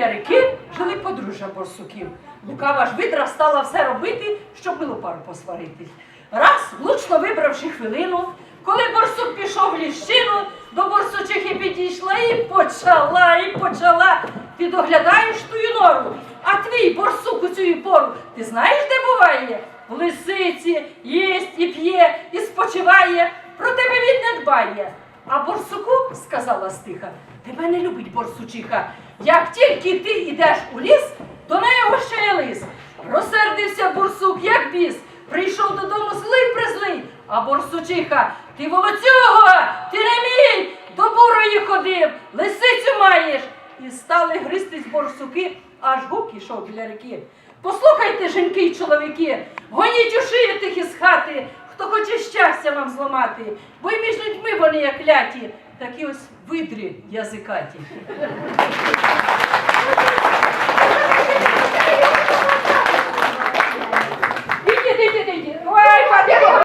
біля ріки жили подружжя борсуків. Лукава ж видра стала все робити, щоб милу пару посварити. Раз, влучно вибравши хвилину, коли борсук пішов в ліщину, до борсучихи підійшла і почала, і почала. Ти доглядаєш тую нору, а твій борсук у цю пору, ти знаєш, де буває? В лисиці, їсть і п'є, і спочиває, про тебе він не дбає. А борсуку, сказала стиха, тебе не любить борсучиха. Як тільки ти йдеш у ліс, до неї гощає лис. Розсердився борсук, як біс. Прийшов додому злий призлий, а борсучиха, ти волоцюга, ти не мій, до бурої ходив, лисицю маєш. І стали гристись борсуки, аж гук ішов біля ріки. Послухайте, жінки й чоловіки, гоніть у шию тих із хати, хто хоче щастя вам зламати, бо й між людьми вони як ляті, такі ось видрі язикаті.